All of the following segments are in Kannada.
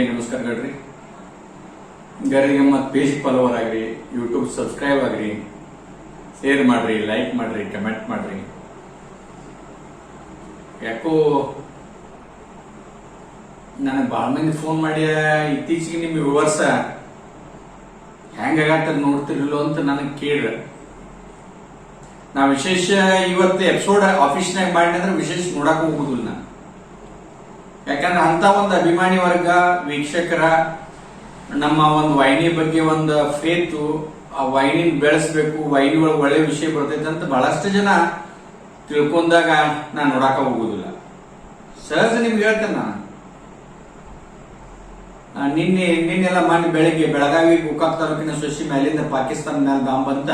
ಎಲ್ಲರಿಗೆ ನಮಸ್ಕಾರಗಳ್ರಿ ಗರಿಗೆ ನಮ್ಮ ಪೇಜ್ ಫಾಲೋವರ್ ಆಗ್ರಿ ಯೂಟ್ಯೂಬ್ ಸಬ್ಸ್ಕ್ರೈಬ್ ಆಗ್ರಿ ಶೇರ್ ಮಾಡ್ರಿ ಲೈಕ್ ಮಾಡ್ರಿ ಕಮೆಂಟ್ ಮಾಡ್ರಿ. ಯಾಕೋ ನನಗೆ ಭಾಳ ಮಂದಿ ಫೋನ್ ಮಾಡಿ ಇತ್ತೀಚೆಗೆ ನಿಮ್ಮ ವಿವರ್ಸ ಹೆಂಗಾಗತ್ತ ನೋಡ್ತಿರ್ಲಿಲ್ಲ ಅಂತ ನನಗೆ ಕೇಳ್ರ. ನಾ ವಿಶೇಷ ಇವತ್ತು ಎಪಿಸೋಡ್ ಆಫೀಸ್ನಾಗ ಮಾಡಿ ಅಂದ್ರೆ ವಿಶೇಷ ನೋಡಕ್ ಹೋಗುದಿಲ್ಲ ನಾನು. ಯಾಕಂದ್ರೆ ಅಂತ ಒಂದು ಅಭಿಮಾನಿ ವರ್ಗ, ವೀಕ್ಷಕರ, ನಮ್ಮ ಒಂದು ವಾಹಿನಿ ಬಗ್ಗೆ ಒಂದು ಫೇತು ಆ ವಾಹಿನಿ ಬೆಳೆಸ್ಬೇಕು ವಾಹಿನಿ ಒಳಗೆ ಒಳ್ಳೆ ವಿಷಯ ಬರ್ತೈತೆ ಅಂತ ಬಹಳಷ್ಟು ಜನ ತಿಳ್ಕೊಂಡಾಗ ನಾನು ನೋಡಾಕ ಹೋಗುದಿಲ್ಲ. ಸಹಜ ನಿಮ್ಗೆ ಹೇಳ್ತೇನೆ ನಾನು. ನಿನ್ನೆ, ನಿನ್ನೆಲ್ಲ ಮಾಡಿ ಬೆಳಗ್ಗೆ ಬೆಳಗಾವಿ ಗೋಕಾಕ್ ತಾಲೂಕಿನ ಸೊಸಿ ಮೇಲಿಂದ ಪಾಕಿಸ್ತಾನ ಮೇಲೆ ಬಾಂಬ್ ಅಂತ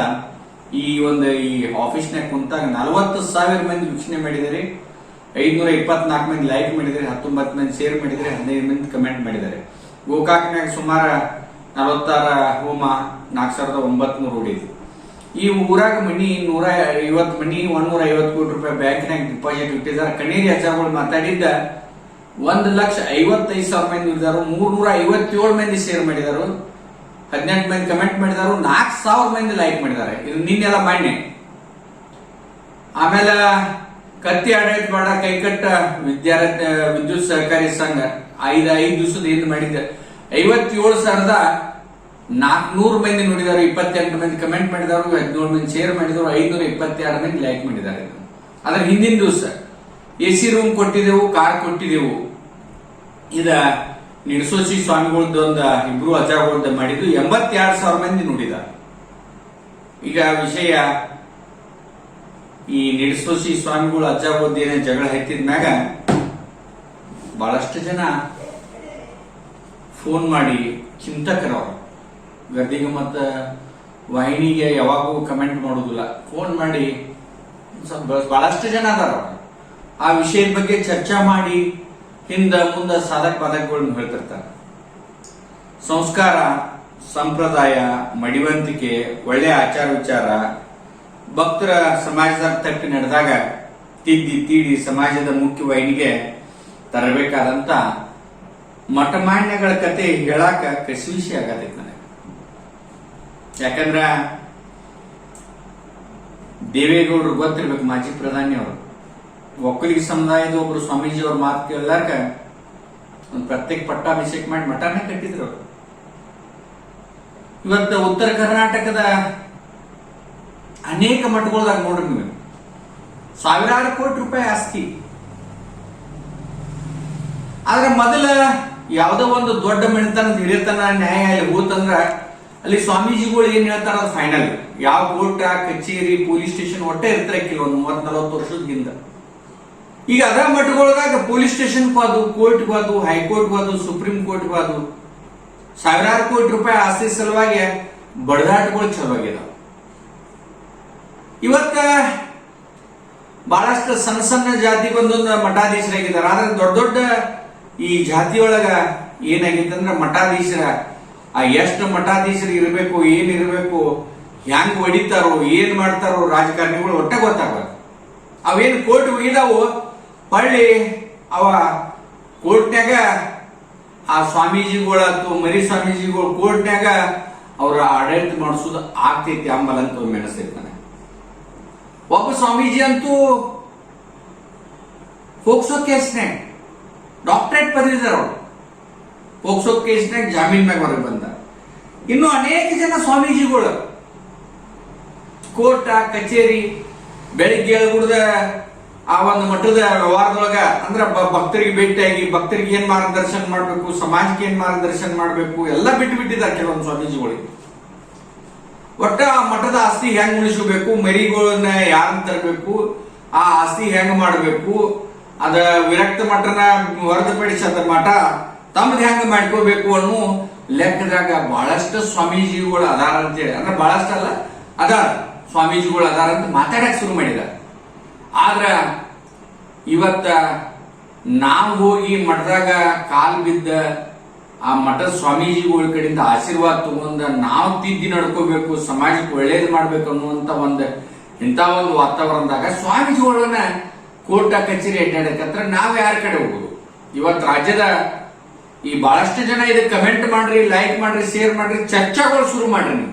ಈ ಒಂದು ಈ ಆಫೀಸ್ನಾಗ ಕುಂತಾಗ ನಲವತ್ತು ಸಾವಿರ ಮಂದಿ ವೀಕ್ಷಣೆ ಮಾಡಿದ್ದಾರೆ. ಐದ್ನೂರ ಇಪ್ಪತ್ನಾಲ್ಕು ಮಂದಿ ಲೈಕ್ ಮಾಡಿದರೆ ಹತ್ತೊಂಬತ್ತು ಮಂದಿ ಶೇರ್ ಮಾಡಿದರೆ ಹದಿನೈದು ಮಂದಿ ಕಮೆಂಟ್ ಮಾಡಿದ್ದಾರೆ. ಗೋಕಾಕ್ನಾಗ ಸುಮಾರು ನಲವತ್ತಾರ ಹೋಮ, ನಾಲ್ಕು ಸಾವಿರದ ಒಂಬತ್ತು ನೂರು ಈ ಊರಾಗ ಮನಿ ನೂರ ಐವತ್ತು, ಮನಿ ಒಂದೂರ ಐವತ್ತು ಕೋಟಿ ರೂಪಾಯಿ ಬ್ಯಾಂಕ್ನಾಗ ಡಿಪಾಸಿಟ್ ಇಟ್ಟಿದ್ದಾರೆ. ಕಣ್ಣೀರಿ ಅಜ್ಜಗಳು ಮಾತಾಡಿದ್ದ ಒಂದು ಲಕ್ಷ ಐವತ್ತೈದು ಸಾವಿರ ಮಂದಿ ಇದ್ದಾರೆ ಮೂರ್ನೂರ ಐವತ್ತೇಳು ಮಂದಿ ಶೇರ್ ಮಾಡಿದರು, ಹದಿನೆಂಟು ಮಂದಿ ಕಮೆಂಟ್ ಮಾಡಿದಾರು, ನಾಲ್ಕು ಸಾವಿರ ಮಂದಿ ಲೈಕ್ ಮಾಡಿದ್ದಾರೆ. ಇದು ನಿನ್ನೆಲ್ಲ ಮಾನ್ಯ. ಆಮೇಲೆ ಕತ್ತಿ ಆಡಳಿತ ಮಾಡ ಕೈಕಟ್ಟ ವಿದ್ಯಾರ್ಥಿ ವಿದ್ಯುತ್ ಸಹಕಾರಿ ಸಂಘ ಐದು ಐದು ದಿವಸದ ಹಿಂದೆ ಮಾಡಿದ್ದೆ. ಐವತ್ತೇಳು ಸಾವಿರದ ನಾಲ್ಕುನೂರು ಮಂದಿ ನೋಡಿದಾರೆ, ಇಪ್ಪತ್ತೆಂಟು ಮಂದಿ ಕಮೆಂಟ್ ಮಾಡಿದವರು ಹದಿನೇಳು ಮಂದಿ ಶೇರ್ ಮಾಡಿದವರು ಐನೂರ ಇಪ್ಪತ್ತೆರಡು ಮಂದಿ ಲೈಕ್ ಮಾಡಿದ್ದಾರೆ. ಅದ್ರ ಹಿಂದಿನ ದಿವಸ ಎ ಸಿ ರೂಮ್ ಕೊಟ್ಟಿದ್ದೆವು ಕಾರ್ ಕೊಟ್ಟಿದ್ದೆವು ಇದ ನಿರ್ಸೋಸಿ ಸ್ವಾಮಿಗಳದ್ದು ಒಂದು, ಇಬ್ರು ಅಜಾಗಳದ್ದು ಮಾಡಿದ್ದು ಎಂಬತ್ತೆರಡು ಸಾವಿರ ಮಂದಿ ನೋಡಿದ ಈಗ ವಿಷಯ ಈ ನಿಡ್ಸೋಸಿ ಸ್ವಾಮಿಗಳು ಅಜ್ಜ ಏನೇ ಜಗಳ ಹತ್ತಿದ ಮ್ಯಾಗ ಬಹಳಷ್ಟು ಜನ ಫೋನ್ ಮಾಡಿ ಚಿಂತಕರವರು ಗದ್ದಿಗೆ ಮತ್ತ ವಾಹಿನಿಗೆ ಯಾವಾಗೂ ಕಮೆಂಟ್ ಮಾಡೋದಿಲ್ಲ. ಫೋನ್ ಮಾಡಿ ಬಹಳಷ್ಟು ಜನ ಅದಾರ. ಆ ವಿಷಯದ ಬಗ್ಗೆ ಚರ್ಚಾ ಮಾಡಿ ಹಿಂದ ಮುಂದ ಸಾಧಕ ಬಾಧಕಗಳನ್ನ ಹೇಳ್ತಿರ್ತಾರೆ. ಸಂಸ್ಕಾರ, ಸಂಪ್ರದಾಯ, ಮಡಿವಂತಿಕೆ ಒಳ್ಳೆಯ ಆಚಾರ ವಿಚಾರ ಭಕ್ತರ ಸಮಾಜದ ತಪ್ಪಿ ನಡೆದಾಗ ತಿದ್ದಿ ತೀಡಿ ಸಮಾಜದ ಮುಖ್ಯ ವಾಹಿನಿಗೆ ತರಬೇಕಾದಂತ ಮಠಮಾನ್ಯಗಳ ಕತೆ ಹೇಳಾಕ ಕಸಿವಿಸಿ ಆಗತೈತಿ ನನಗೆ ಯಾಕಂದ್ರ ದೇವೇಗೌಡರು ಗೊತ್ತಿರ್ಬೇಕು ಮಾಜಿ ಪ್ರಧಾನಿ ಅವರು ಒಕ್ಕಲಿಗ ಸಮುದಾಯದ ಒಬ್ರು ಸ್ವಾಮೀಜಿ ಅವ್ರ ಮಾತು ಕೇಳಲಾಕ ಒಂದು ಪ್ರತ್ಯೇಕ ಪಟ್ಟಾಭಿಷೇಕ ಮಾಡಿ ಮಠನೇ ಕಟ್ಟಿದ್ರು. ಇವತ್ತು ಉತ್ತರ ಕರ್ನಾಟಕದ ಅನೇಕ ಮಠಗಳದಾಗ ನೋಡ್ರಿ ನೀವು. ಸಾವಿರಾರು ಕೋಟಿ ರೂಪಾಯಿ ಆಸ್ತಿ. ಆದ್ರೆ ಮೊದಲ ಯಾವುದೋ ಒಂದು ದೊಡ್ಡ ಮೆಣತನ ಹಿಡಿತನ ನ್ಯಾಯಾಲಯ ಹೋತಂದ್ರ ಅಲ್ಲಿ ಸ್ವಾಮೀಜಿಗಳು ಏನ್ ಹೇಳ್ತಾರ ಫೈನಲ್ ಯಾವ ಕೋರ್ಟ್ ಕಚೇರಿ, ಪೊಲೀಸ್ ಸ್ಟೇಷನ್ ಒಟ್ಟೆ ಇರ್ತಾರೆ ಕೆಲವೊಂದು ಮೂವತ್ ನಲವತ್ತು ವರ್ಷದ ಹಿಂದ. ಈಗ ಅದ ಮಠಗಳದಾಗ ಪೊಲೀಸ್ ಸ್ಟೇಷನ್ ಬಾದು ಕೋರ್ಟ್ ಬಾದು ಹೈಕೋರ್ಟ್ ಬಾದು ಸುಪ್ರೀಂ ಕೋರ್ಟ್ ಬಾದು ಸಾವಿರಾರು ಕೋಟಿ ರೂಪಾಯಿ ಆಸ್ತಿ ಸಲುವಾಗಿ ಬಡದಾಟಗಳು ಚಲೋ ಆಗಿದಾವ ಇವತ್ತ ಬಹಳಷ್ಟು ಸಣ್ಣ ಸಣ್ಣ ಜಾತಿ ಬಂದೊಂದು ಮಠಾಧೀಶರಾಗಿದ್ದಾರೆ. ಆದ್ರೆ ದೊಡ್ಡ ದೊಡ್ಡ ಈ ಜಾತಿಯೊಳಗ ಏನಾಗಿತ್ತಂದ್ರೆ ಮಠಾಧೀಶರ, ಆ ಎಷ್ಟು ಮಠಾಧೀಶರು ಇರಬೇಕು, ಏನ್ ಇರಬೇಕು, ಹ್ಯಾಂಗ್ ಹೊಡಿತಾರೋ, ಏನ್ ಮಾಡ್ತಾರೋ ರಾಜಕಾರಣಿಗಳು ಒಟ್ಟೆ ಗೊತ್ತಾಗಲ್ಲ. ಅವೇನು ಕೋರ್ಟ್ ಹೋಗಿದಾವು ಹೊಳ್ಳಿ ಅವ ಕೋರ್ಟ್ನ್ಯಾಗ ಆ ಸ್ವಾಮೀಜಿಗಳಂತೂ ಮರಿ ಸ್ವಾಮೀಜಿಗಳು ಕೋರ್ಟ್ನ್ಯಾಗ ಅವರ ಆಡಳಿತ ಮಾಡಿಸೋದು ಆಗ್ತೈತಿ ಅಂಬಲಂತ ನನಗೆ. ಒಬ್ಬ ಸ್ವಾಮೀಜಿ ಅಂತೂ ಫೋಕ್ಸೋ ಕೇಸ್ನ್ಯಾಗ ಡಾಕ್ಟರೇಟ್ ಪದವಿದಾರ ಅವರು ಫೋಕ್ಸೋ ಕೇಸ್ನ್ಯಾಗ ಜಾಮೀನ್ ಮ್ಯಾಗ ಹೊರಗೆ ಬಂದ ಇನ್ನು ಅನೇಕ ಜನ ಸ್ವಾಮೀಜಿಗಳು ಕೋರ್ಟ ಕಚೇರಿ ಬೆಳಿಗ್ಗೆ ಹೇಳ್ಬಿಡ್ದ ಆ ಒಂದು ಮಠದ ವ್ಯವಹಾರದೊಳಗ ಅಂದ್ರೆ ಭಕ್ತರಿಗೆ ಭೇಟಿಯಾಗಿ ಭಕ್ತರಿಗೆ ಏನ್ ಮಾರ್ಗದರ್ಶನ ಮಾಡಬೇಕು ಸಮಾಜಕ್ಕೆ ಏನ್ ಮಾರ್ಗದರ್ಶನ ಮಾಡಬೇಕು ಎಲ್ಲ ಬಿಟ್ಟು ಬಿಟ್ಟಿದ್ದಾರೆ ಕೆಲವೊಂದು ಸ್ವಾಮೀಜಿಗಳಿಗೆ ಒಟ್ಟ ಆ ಮಠದ ಆಸ್ತಿ ಹೆಂಗ್ ಉಳಿಸಬೇಕು, ಮರಿಗಳನ್ನ ಯಾರನ್ನ ತರಬೇಕು, ಆ ಆಸ್ತಿ ಹೆಂಗ್ ಮಾಡಬೇಕು, ಅದ ವಿರಕ್ತ ಮಠನ ಹೊರತುಪಡಿಸಿ ಮಠ ತಮ್ದು ಹೆಂಗ್ ಮಾಡ್ಕೋಬೇಕು ಅನ್ನೋ ಲೆಕ್ಕದಾಗ ಬಹಳಷ್ಟು ಸ್ವಾಮೀಜಿಗಳು ಅದಾರ ಅಂತೇಳಿ ಅಂದ್ರೆ ಬಹಳಷ್ಟು ಅಲ್ಲ, ಅದಾರ ಸ್ವಾಮೀಜಿಗಳು ಅದಾರ ಅಂತ ಮಾತಾಡಕ್ ಶುರು ಮಾಡಿದ ಆದ್ರ ಇವತ್ತ ನಾವು ಹೋಗಿ ಮಠದಾಗ ಕಾಲ್ ಬಿದ್ದ ಆ ಮಠದ ಸ್ವಾಮೀಜಿಗಳ ಕಡೆಯಿಂದ ಆಶೀರ್ವಾದ ತಗೊಂಡ ನಾವು ತಿದ್ದಿ ನಡ್ಕೋಬೇಕು, ಸಮಾಜಕ್ಕೆ ಒಳ್ಳೇದು ಮಾಡ್ಬೇಕು ಅನ್ನುವಂತ ಒಂದು ಇಂಥ ಒಂದು ವಾತಾವರಣದಾಗ ಸ್ವಾಮೀಜಿಗಳನ್ನ ಕೋರ್ಟ, ಕಚೇರಿ ಅಡ್ಡಾಡಕತ್ರ ನಾವ್ ಯಾರ ಕಡೆ ಹೋಗುದು? ಇವತ್ತು ರಾಜ್ಯದ ಈ ಬಹಳಷ್ಟು ಜನ ಇದಕ್ಕೆ ಕಮೆಂಟ್ ಮಾಡ್ರಿ ಲೈಕ್ ಮಾಡ್ರಿ ಶೇರ್ ಮಾಡ್ರಿ, ಚರ್ಚಾಗಳು ಶುರು ಮಾಡ್ರಿ ನೀವು.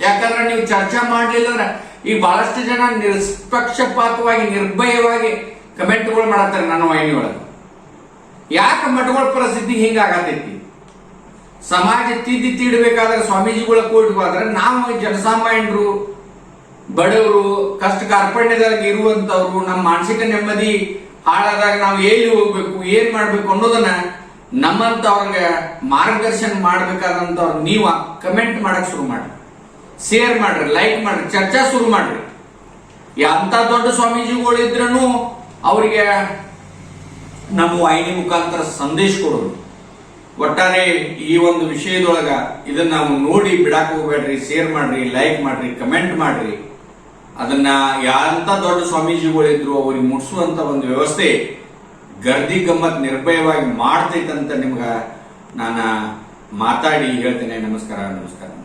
ಯಾಕಂದ್ರೆ ನೀವು ಚರ್ಚೆ ಮಾಡ್ಲಿಲ್ಲ ಅಂದ್ರೆ ಈ ಬಹಳಷ್ಟು ಜನ ನಿಷ್ಪಕ್ಷಪಾತವಾಗಿ, ನಿರ್ಭಯವಾಗಿ ಕಮೆಂಟ್ಗಳು ಮಾಡತ್ತಾರೆ ನನ್ನ ವಾಹಿನಿ ಒಳಗೆ ಯಾಕೆ ಮಠಗಳ ಪರಿಸ್ಥಿತಿ ಹಿಂಗಾಗತೈತಿ? ಸಮಾಜ ತಿದ್ದಿ ತೀಡಬೇಕಾದ್ರೆ ಸ್ವಾಮೀಜಿಗಳ ಕೋರ್ಟ್ಗೆ ಹೋದ್ರೆ ನಾವು ಜನಸಾಮಾನ್ಯರು, ಬಡವರು, ಕಷ್ಟ ಕಾರ್ಪಣ್ಯದಾಗ ಇರುವಂತವ್ರು, ನಮ್ಮ ಮಾನಸಿಕ ನೆಮ್ಮದಿ ಹಾಳಾದಾಗ ನಾವು ಎಲ್ಲಿ ಹೋಗ್ಬೇಕು, ಏನ್ ಮಾಡ್ಬೇಕು ಅನ್ನೋದನ್ನ ನಮ್ಮಂತವ್ರಿಗೆ ಮಾರ್ಗದರ್ಶನ ಮಾಡ್ಬೇಕಾದಂತವ್ರು ನೀವು ಕಮೆಂಟ್ ಮಾಡಕ್ ಶುರು ಮಾಡ್ರಿ. ಶೇರ್ ಮಾಡ್ರಿ ಲೈಕ್ ಮಾಡ್ರಿ, ಚರ್ಚಾ ಶುರು ಮಾಡ್ರಿ. ಎಂತ ದೊಡ್ಡ ಸ್ವಾಮೀಜಿಗಳು ಇದ್ರೂ ಅವರಿಗೆ ನಮ್ಮ ವಾಹಿನಿ ಮುಖಾಂತರ ಸಂದೇಶ ಕೊಡೋದು ಒಟ್ಟಾರೆ ಈ ಒಂದು ವಿಷಯದೊಳಗ ಇದನ್ನ ನಾವು ನೋಡಿ ಬಿಡಾಕ್ ಹೋಗ್ಬೇಡ್ರಿ ಶೇರ್ ಮಾಡ್ರಿ ಲೈಕ್ ಮಾಡ್ರಿ ಕಮೆಂಟ್ ಮಾಡ್ರಿ. ಅದನ್ನ ಯಾಂತ ದೊಡ್ಡ ಸ್ವಾಮೀಜಿಗಳಿದ್ರು ಅವ್ರಿಗೆ ಮುಟ್ಸುವಂತ ಒಂದು ವ್ಯವಸ್ಥೆ ಗರ್ದಿ ಗಮ್ಮತ್ ನಿರ್ಭಯವಾಗಿ ಮಾಡ್ತೈತಂತ ನಿಮ್ಗ ನಾನು ಮಾತಾಡಿ ಹೇಳ್ತೇನೆ. ನಮಸ್ಕಾರ ನಮಸ್ಕಾರ ನಮಸ್ಕಾರ.